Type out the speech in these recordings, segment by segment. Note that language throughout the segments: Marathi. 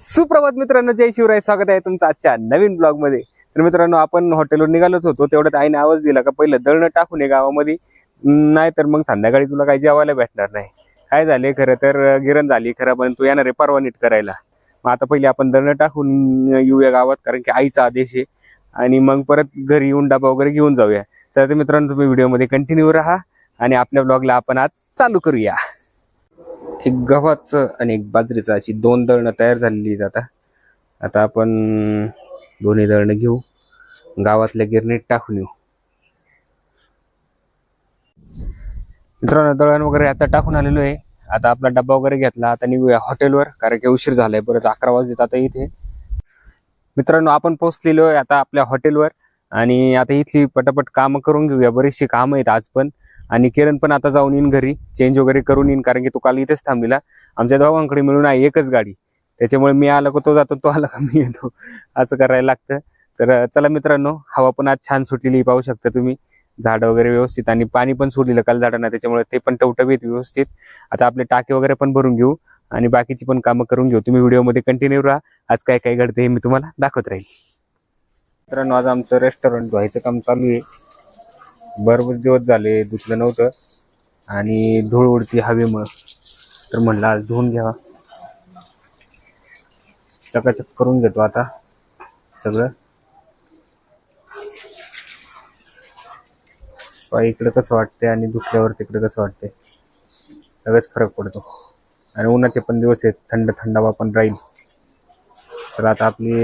सुप्रभात मित्रांनो जय शिवराय. स्वागत आहे तुमचं आजच्या नवीन ब्लॉगमध्ये तर मित्रांनो आपण हॉटेलवर निघालोच होतो. तेवढ्यात आईने आवाज दिला का पहिलं दळणं टाकून ये गावामध्ये. नाही तर मग संध्याकाळी तुला काही जेवायला भेटणार नाही. काय झाले? खरं तर गिरण झाली. खरं पण तू येणार आहे परवा नीट करायला. मग आता पहिले आपण दळणं टाकून येऊया गावात कारण की आईचा आदेश आहे. आणि मग परत घरी येऊन डबा वगैरे घेऊन जाऊया. तर मित्रांनो तुम्ही व्हिडिओमध्ये कंटिन्यू राहा आणि आपल्या ब्लॉगला आपण आज चालू करूया. एक गव्हाचं आणि एक बाजरीचं अशी दोन दळणं तयार झालेली आहेत आता. आता आपण दोन्ही दळणं घेऊ. गावातल्या गिरणीत टाकून येऊ. मित्रांनो दळण वगैरे आता टाकून आलेलो आहे. आता आपला डब्बा वगैरे घेतला. आता निघूया हॉटेलवर कारण की उशीर झालाय. परत अकरा वाजलेत आता इथे. मित्रांनो आपण पोहोचलेलो आहे आता आपल्या हॉटेलवर. आणि आता इथली पटापट कामं करून घेऊया. बरीचशी कामं आहेत आज पण. आणि किरण पण आता जाऊन येईन घरी. चेंज वगैरे करून येईन कारण की तो काल इथेच थांबलेला. आमच्या दोघांकडे मिळून आहे एकच गाडी. त्याच्यामुळे मी आला का तो जातो तो आला का मी येतो. असं करायला लागतं. तर चला मित्रांनो हवा पण आज छान सुटलेली पाहू शकता तुम्ही. झाडं वगैरे व्यवस्थित आणि पाणी पण सोडलेलं काल झाडांना त्याच्यामुळे ते पण टवटवीत व्यवस्थित. आता आपले टाके वगैरे पण भरून घेऊ आणि बाकीची पण कामं करून घेऊ. तुम्ही व्हिडिओमध्ये कंटिन्यू राहा. आज काय काय घडते हे मी तुम्हाला दाखवत राहील. मित्रांनो आज आमचं रेस्टॉरंट व्हायचं काम चालू आहे. बरोबर दिवस झाले धुतलं नव्हतं. आणि धूळ उडती हवेमुळं. तर म्हणलं आज धुवून घ्यावा. चकाचक करून घेतो आता सगळं. पहा इकडं कसं वाटते आणि धुतल्यावर तिकडं कसं वाटते सगळंच फरक पडतो. आणि उन्हाचे पण दिवस आहेत थंड थंडावा पण राहील. तर आता आपली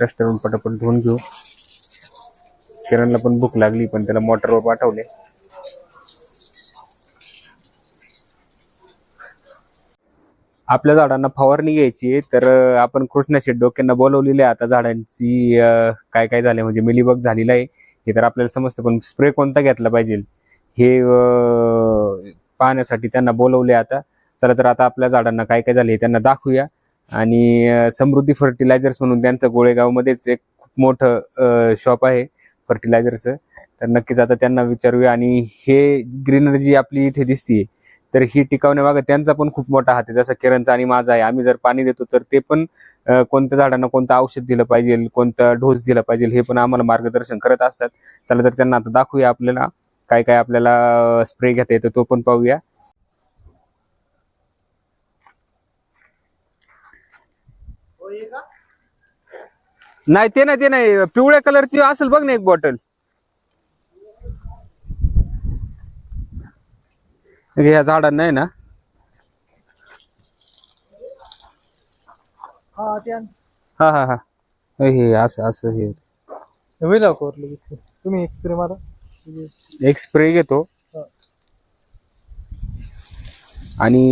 रेस्टॉरंट पटापट धुवून घेऊ. किरणला पण भूक लागली पण त्याला मोटरवर पाठवले. आपल्या झाडांना फवारणी घ्यायची तर आपण कृष्णाशेठ डोक्यांना बोलवलेले आता झाडांची काय काय झाले म्हणजे मिलीबग झालेला आहे. हे तर आपल्याला समजतं पण स्प्रे कोणता घेतला पाहिजे? हे पाहण्यासाठी त्यांना बोलवले आता. चला तर आता आपल्या झाडांना काय काय झाले हे त्यांना दाखवूया. आणि समृद्धी फर्टिलायझर्स म्हणून त्यांचं गोळेगावमध्येच एक खूप मोठं शॉप आहे. फर्टिलायझरचं तर नक्कीच आता त्यांना विचारूया. आणि हे ग्रीनरी जी आपली इथे दिसतीये तर ही टिकवण्यामागे त्यांचा पण खूप मोठा हात आहे. जसं किरणचा आणि माझा आहे. आम्ही जर पाणी देतो तर ते पण कोणत्या झाडांना कोणतं औषध दिलं पाहिजे कोणता डोस दिला पाहिजे हे पण आम्हाला मार्गदर्शन करत असतात. चला तर त्यांना आता दाखवूया आपल्याला. काय काय आपल्याला स्प्रे घेता येतं तो पण पाहूया. नाही ते नाही ते नाही. पिवळ्या कलरची असेल बघ ना एक बॉटल. ह्या झाडांना आहे ना. हा. हा हा हा. असं असं हे. होईल. तुम्ही एक्सप्रे मारा. एक स्प्रे घेतो. आणि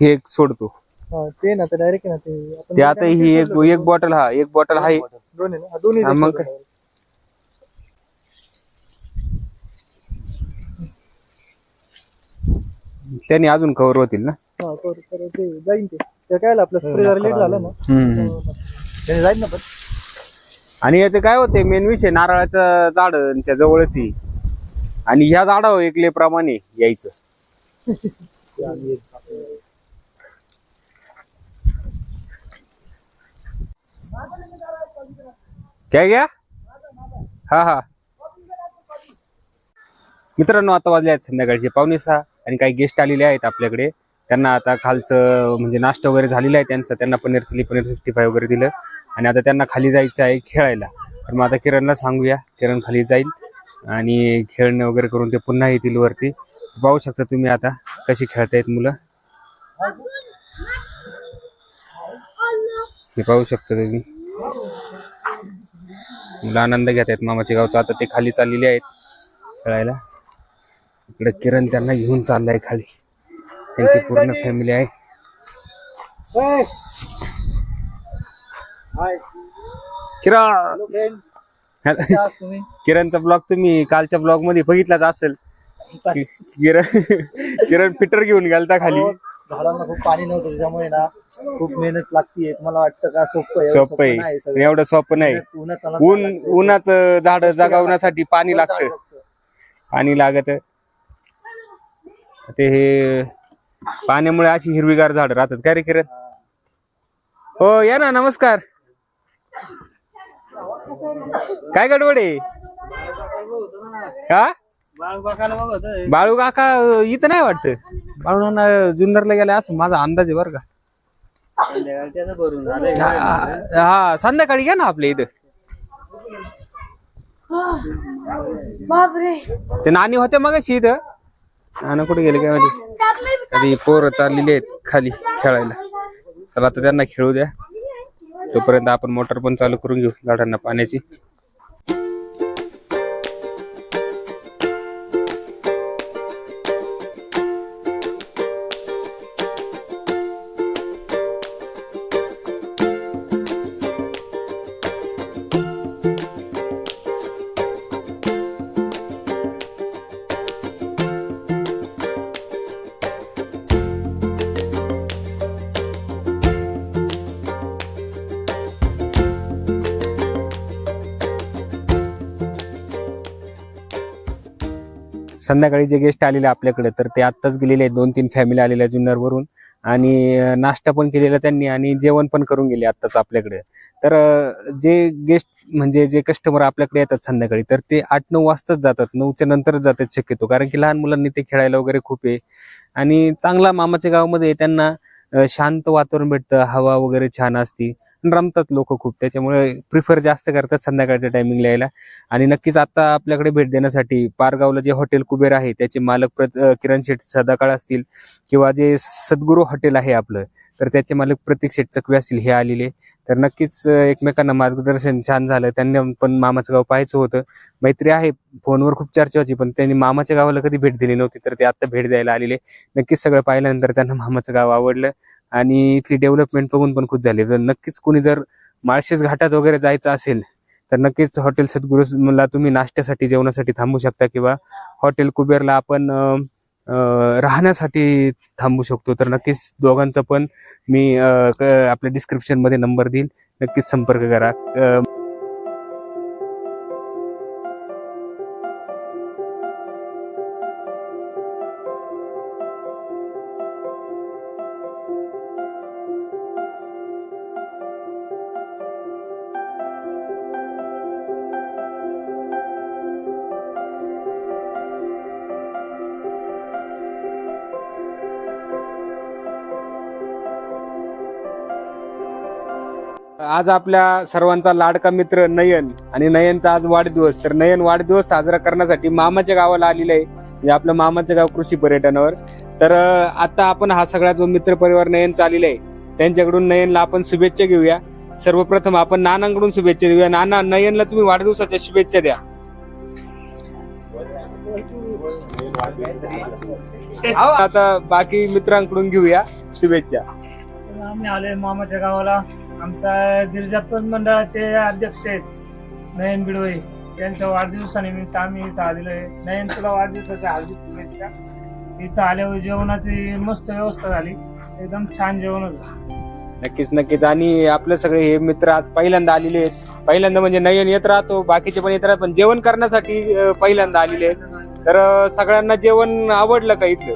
हे एक सोडतो. ते ना ते डायरेक्ट ना ते. आपण ते आता ही एक एक बॉटल हा एक बॉटल आहे दोन आहे ना. हा, दोन्ही हा, मग काय? त्याने अजून कव्हर होतील ना? हा ते जाईन ते. ते काय आपलं स्प्रे जरा लेट झालं ना? हम्म. ते जाईल ना पण. आणि याचे काय होते मेन विषय नारळाचं झाडांच्या जवळच. आहे. आणि ह्या झाडावर एक लेप्रमाणे यायचं ते आम्ही एक- काय घ्या हा हा। मित्रांनो आता वाजले आहेत संध्याकाळचे पावणे सहा आणि काही गेस्ट आलेले आहेत आपल्याकडे. त्यांना आता खालचं म्हणजे नाश्ता वगैरे झालेला आहे त्यांचा. त्यांना paneer chilli paneer sixty five वगैरे दिलं. आणि आता त्यांना खाली जायचं आहे खेळायला. तर मग आता किरणला सांगूया. किरण खाली जाईल आणि खेळणं वगैरे करून ते पुन्हा येतील वरती. पाहू शकता तुम्ही आता कशी खेळतायत मुलं. हे पाहू शकता तुम्ही. मुलं आनंद घेत आहेत. मामाच्या गावचा आता ते खाली चाललेले आहेत. खेळायला. इकडे किरण त्यांना घेऊन चाललाय खाली. त्यांची पूर्ण फॅमिली आहे. किरण! किरणचा ब्लॉग तुम्ही कालच्या ब्लॉगमध्ये बघितलाच असेल. किरण किरण फिटर घेऊन गेलता खाली. झाडांना खूप पाणी नव्हतं त्याच्यामुळे ना खूप मेहनत लागतीये. तुम्हाला वाटतं का सोपं आहे? एवढं सोपं सोपं नाही आहे सगळं. एवढं सोपं नाही. मेहनत उन्हात तानात ऊन लागते. उन्हाचं झाड जगावण्यासाठी पाणी लागतं. पाणी लागत ते हे पाण्यामुळे अशी हिरवीगार झाड राहतात. काय रे किरण? हो या ना नमस्कार. काय गडबड आहे? का बाळू काका इथं नाही वाटत. बाळू नाना जुन्नरला गेला असं माझा अंदाज आहे बरं का. हा हा, संध्याकाळी घ्या ना आपल्या इथं. ते नानी होते मग इथं. नाना कुठे गेले काय माहिती. आधी पोरं चाललेली आहेत खाली खेळायला. चला आता त्यांना खेळू द्या. तोपर्यंत आपण मोटर पण चालू करून घेऊ झाडांना पाण्याची. संध्याकाळी जे गेस्ट आलेले आपल्याकडे तर ते आत्ताच गेलेले आहेत. दोन तीन फॅमिली आलेल्या जुन्नरवरून. आणि नाश्ता पण केलेला त्यांनी आणि जेवण पण करून गेले आत्ताच आपल्याकडे. तर जे गेस्ट म्हणजे जे कस्टमर आपल्याकडे येतात संध्याकाळी तर ते आठ नऊ वाजताच जातात. नऊच्या नंतरच जातात शक्यतो. कारण की लहान मुलांनी ते खेळायला वगैरे खूप आहे. आणि चांगला मामाच्या गावामध्ये त्यांना शांत वातावरण भेटतं. हवा वगैरे छान असती. रमतात लोक खूप. त्याच्यामुळे प्रिफर जास्त करतात संध्याकाळच्या टायमिंगला यायला. आणि नक्कीच आता आपल्याकडे भेट देण्यासाठी पारगावला जे हॉटेल कुबेर आहे त्याचे मालक प्रत- किरण शेठ सदाकाळ असतील किंवा जे सद्गुरू हॉटेल आहे आपलं तर त्याचे मालक प्रतीक शेठ चकवे असतील हे आलेले. तर नक्कीच एकमेकांना मार्गदर्शन छान झालं. त्यांनी पण मामाचं गाव पाहायचं होतं. मैत्री आहे फोनवर खूप चर्चा होती पण त्यांनी मामाच्या गावाला कधी भेट दिली नव्हती तर ते आता भेट द्यायला आलेले. नक्कीच सगळं पाहिल्यानंतर त्यांना मामाचं गाव आवडलं. आणि इथली डेव्हलपमेंट बघून पण खूप झाली. जर नक्कीच कोणी जर माळशेज घाटात वगैरे जायचं असेल तर नक्कीच हॉटेल सद्गुरूला तुम्ही नाश्त्यासाठी जेवणासाठी थांबू शकता किंवा हॉटेल कुबेरला आपण राहण्यासाठी थांबू शकतो. तर नक्कीच दोघांचा पण मी आपल्या डिस्क्रिप्शनमध्ये नंबर देईल. नक्कीच संपर्क करा. आज आपल्या सर्वांचा लाडका मित्र नयन आणि नयनचा आज वाढदिवस. तर नयन वाढदिवस साजरा करण्यासाठी मामाच्या गावाला आलेलं आहे. म्हणजे आपलं मामाचं गाव कृषी पर्यटनावर. तर आता आपण हा सगळा जो मित्र परिवार नयनचा आलेला आहे त्यांच्याकडून नयनला आपण शुभेच्छा घेऊया. सर्वप्रथम आपण नानांकडून शुभेच्छा देऊया. नाना नयनला तुम्ही वाढदिवसाच्या शुभेच्छा द्या. हो, आता बाकी मित्रांकडून घेऊया शुभेच्छा. आम्ही आले मामाच्या गावाला. आमच्या गिरिजापन मंडळाचे अध्यक्ष आहेत नयन बिडवे यांच्या वाढदिवसानिमित्त आम्ही इथं आलेलो आहे. नयन तुला वाढदिवसाच्या हार्दिक शुभेच्छा. इथं आल्यावर जेवणाची मस्त व्यवस्था झाली. एकदम छान जेवण होतं. नक्कीच नक्कीच. आणि आपले सगळे हे मित्र आज पहिल्यांदा आलेले आहेत. पहिल्यांदा म्हणजे नयन येत राहतो बाकीचे पण येत राहतो पण जेवण करण्यासाठी अं, पहिल्यांदा आलेले आहेत. तर अं, सगळ्यांना जेवण आवडलं का इथलं?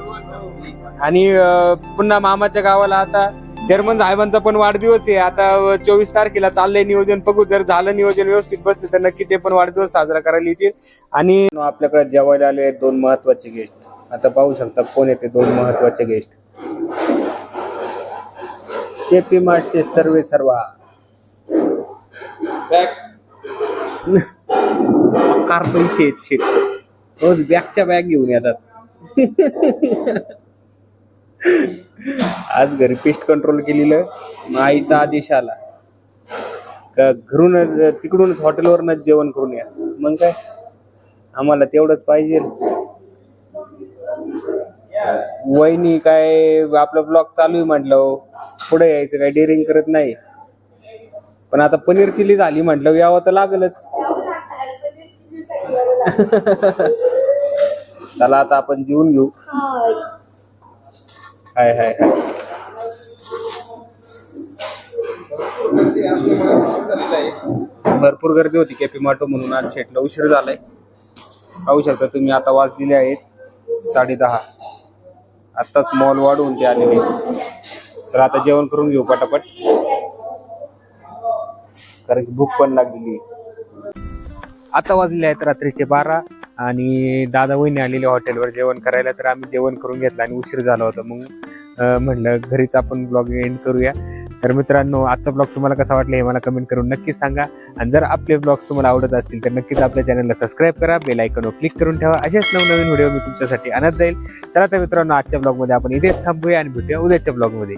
आणि अं, पुन्हा मामाच्या गावाला आता चेअरमन साहेबांचा पण वाढदिवस आहे. आता चोवीस तारखेला चाललंय नियोजन. बघू जर झालं नियोजन व्यवस्थित बसते तर नक्की ते पण वाढदिवस साजरा करायला येतील. आणि आपल्याकडे जेवायला आले आहेत दोन महत्त्वाचे गेस्ट. आता पाहू शकता कोण येते दोन महत्त्वाचे गेस्ट. के पी मार्टचे सर्वे सर्वा. कार पैसे आहेत शेट. रोज बॅगच्या बॅग घेऊन येतात. आज घरी पेस्ट कंट्रोल केलेलं मग आईचा आदेश आला. का घरूनच तिकडूनच हॉटेलवरनच जेवण करून या. मग काय? आम्हाला तेवढंच पाहिजे. वहिनी काय आपलं ब्लॉग चालू आहे म्हटलं हो. पुढे यायचं काय डेअरिंग करत नाही. पण आता पनीर चिली झाली म्हटलं यावं तर लागलच. चला आता आपण जेवून घेऊ. हाय हाय हाय. भरपूर गर्दी होती केपी माटो म्हणून. आज शेटला उशीर झालाय. पाहू शकता तुम्ही आता वाजलेले आहेत साडे दहा आत्ताच मॉल वाढवून ते आलेले तर आता जेवण करून घेऊ पटापट. कारण की भूक पण लागलेली आता वाजलेले आहेत रात्रीचे बारा. आणि दादा वहिनी आलेले हॉटेलवर जेवण करायला तर आम्ही जेवण करून घेतलं आणि उशीर झाला होता. मग म्हणलं घरीच आपण ब्लॉग एंड करूया. तर मित्रांनो आजचा ब्लॉग तुम्हाला कसा वाटला हे मला कमेंट करून नक्कीच सांगा. आणि जर आपले ब्लॉग्स तुम्हाला आवडत असतील तर नक्कीच आपल्या चॅनलला सबस्क्राईब करा. बेल आयकॉनवर क्लिक करून ठेवा. असेच नवनवीन व्हिडिओ मी तुमच्यासाठी आणत जाईल. तर आता मित्रांनो आजच्या ब्लॉगमध्ये आपण इथेच थांबूया आणि भेटूया उद्याच्या ब्लॉगमध्ये